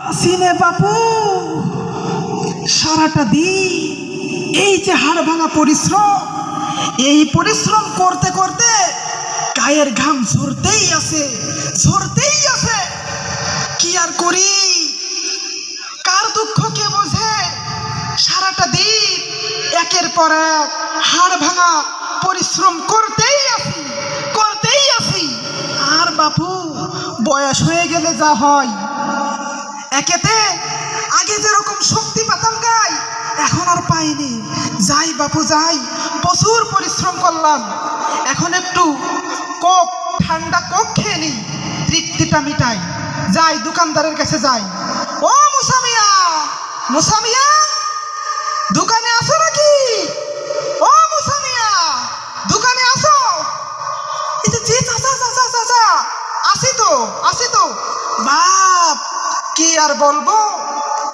আসিনে বাপু, সারাটা দিন এই যে হাড় ভাঙা পরিশ্রম, এই পরিশ্রম করতে করতে গায়ের ঘাম ঝরতেই আছে ঝরতেই আছে কি আর করি? কার দুঃখ কে বোঝে? সারাটা দিন একের পর এক হাড় ভাঙা পরিশ্রম করতেই আছি করতেই আছি আর বাপু, বয়স হয়ে গেলে যা হয় একেতে আগে যেরকম শক্তি পাতাম গাই, এখন আর পাইনি। যাই বাপু, যাই, প্রচুর পরিশ্রম করলাম। এখন একটু কোক, ঠান্ডা কোক খেয়ে নিই, তৃপ্তিটা মিটাই। যাই, দোকানদারের কাছে যাই। ও মুসামিয়া মুসামিয়া, দোকানে আসো নাকি? ও মুসামিয়া, দোকানে আসো এই যে আসি তো আসি তো। বাপ কি আর বলব?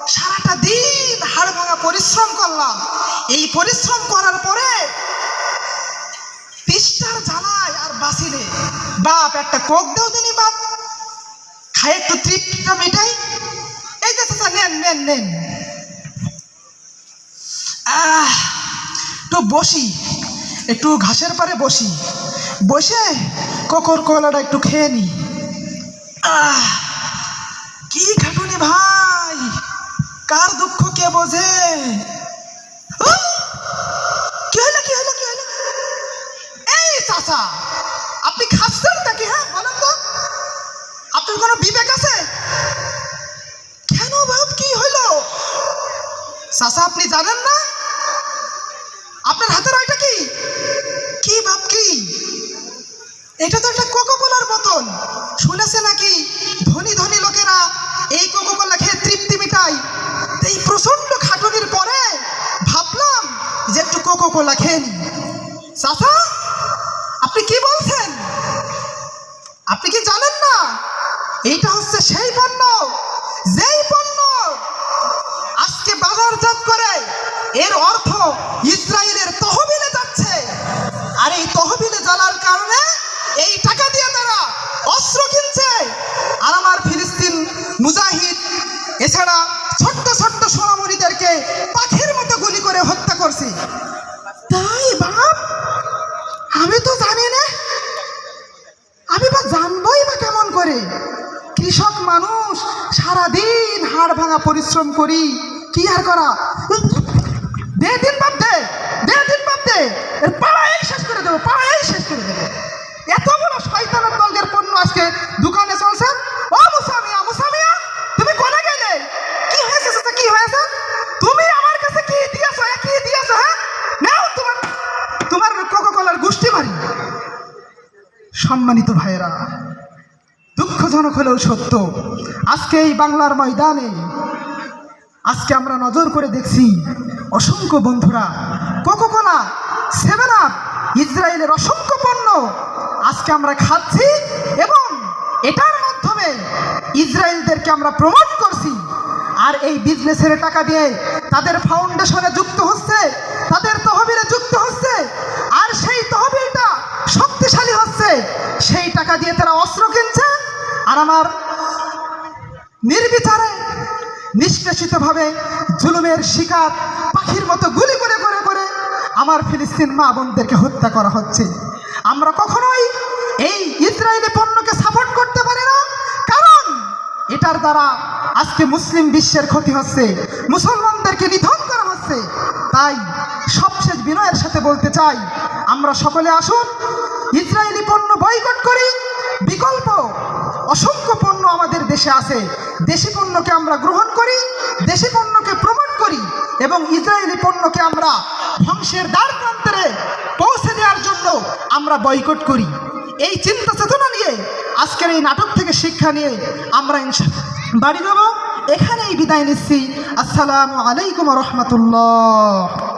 সারাটা দিন হাড় ভাঙা পরিশ্রম করলাম। এই পরিশ্রম করার পরে তিষ্টার জ্বালায় আর বাসিলে বাপ, একটা কোক দেও দিনি বাপ। খাই একটু তৃপ্তিটা মেটাই। এই যে চাচা, নেন নেন নেন। একটু বসি। একটু ঘাসের পারে বসি। বসে কোকর কলাটা একটু খেয়ে নি। আহ। কি খাটুনি ভাই? কার দুঃখ কে বোঝে? এই চাচা, আপনি খাচ্ছেন নাকি হ্যাঁ বলেন তো। আপনার কোনো বিবেক আছে? কেন বাপ কি হলো? চাচা, আপনি জানেন না? আপনার হাতের ওইটা কি? এই কোকো কোলা খেয়ে তৃপ্তি মিটায় তো এই প্রচণ্ড খাটুনির পরে ভাবলাম যে একটু কোকো কোলা খেয়ে নি চাচা, আপনি কি বলছেন? আপনি কি জানেন না? এইটা হচ্ছে সেই পণ্য, যেই পণ্য আজকে বাজারজাত করে, এর অর্থ ইসরায়েলের তহবিলে যাচ্ছে। আর এই তহবিলে জ্বালার কারণে এই টাকা দিয়ে তারা অস্ত্র কিনছে আর আমার ফিলিস্তিন মুজাহিদ, এছাড়া ছোট্ট ছোট্ট সোনামণিদেরকে পাখির মতো গুলি করে হত্যা করছে। তাই বাপ? আমি তো জানি না। আমি বা জানবই বা কেমন করে? কৃষক মানুষ সারাদিন হাড় ভাঙা পরিশ্রম করি, কি আর করা? দে দিন বাপ দে দে দিন বাপ দে। পাড়াই শেষ করে দেবো পাড়াই শেষ করে দেবো। এত বড় শয়তানের দলগের পণ্য আজকে দোকানে চলছে ও মুসামিয়া মুসামিয়া তুমি কোনে গেলে কি হয়েছে চাচা, কি হয়েছে তুমি আমার কাছে কি দিয়েছ কি দিয়েছ হ্যাঁ? নাও তোমার তোমার কোকো কলার গোষ্ঠী মারি সম্মানিত ভাইয়েরা, দুঃখজনক হলেও সত্য, আজকে এই বাংলার ময়দানে, আজকে আমরা নজর করে দেখছি অসংখ্য বন্ধুরা, কোকোকোলা, সেভেন আপ, ইসরায়েলের অসংখ্য পণ্য আজকে আমরা খাচ্ছি এবং এটার মাধ্যমে ইসরায়েলদেরকে আমরা প্রমোট করছি আর এই বিজনেসের টাকা দিয়ে তাদের ফাউন্ডেশনে যুক্ত হচ্ছে, তাদের তহবিলে যুক্ত হচ্ছে, আর সেই তহবিলটা শক্তিশালী হচ্ছে। সেই টাকা দিয়ে তারা অস্ত্র কিনছে, আর আমার নির্বিচারে, নিষ্কাশিতভাবে জুলুমের শিকার পাখির মতো গুলি করে করে করে আমার ফিলিস্তিন মা বোনদেরকে হত্যা করা হচ্ছে। আমরা কখনোই এই ইসরায়েলি পণ্যকে সাপোর্ট করতে পারি না কারণ এটার দ্বারা আজকে মুসলিম বিশ্বের ক্ষতি হচ্ছে, মুসলমানদেরকে নিধন করা হচ্ছে। তাই সবশেষ বিনয়ের সাথে বলতে চাই, আমরা সকলে আসুন, ইসরায়েলি পণ্য বয়কট করি, বিকল্প, অসংখ্য পণ্য আমাদের দেশে আছে। দেশি পণ্যকে আমরা গ্রহণ করি, দেশি পণ্যকে প্রমোট করি এবং ইসরায়েলি পণ্যকে আমরা ধ্বংসের দ্বার প্রান্তরে পৌঁছে দেওয়ার জন্য আমরা বয়কট করি। এই চিন্তা চেতনা নিয়ে আজকের এই নাটক থেকে শিক্ষা নিয়ে আমরা বাড়ি যাব। এখানেই বিদায় নিচ্ছি। আসসালামু আলাইকুম রহমতুল্লাহ।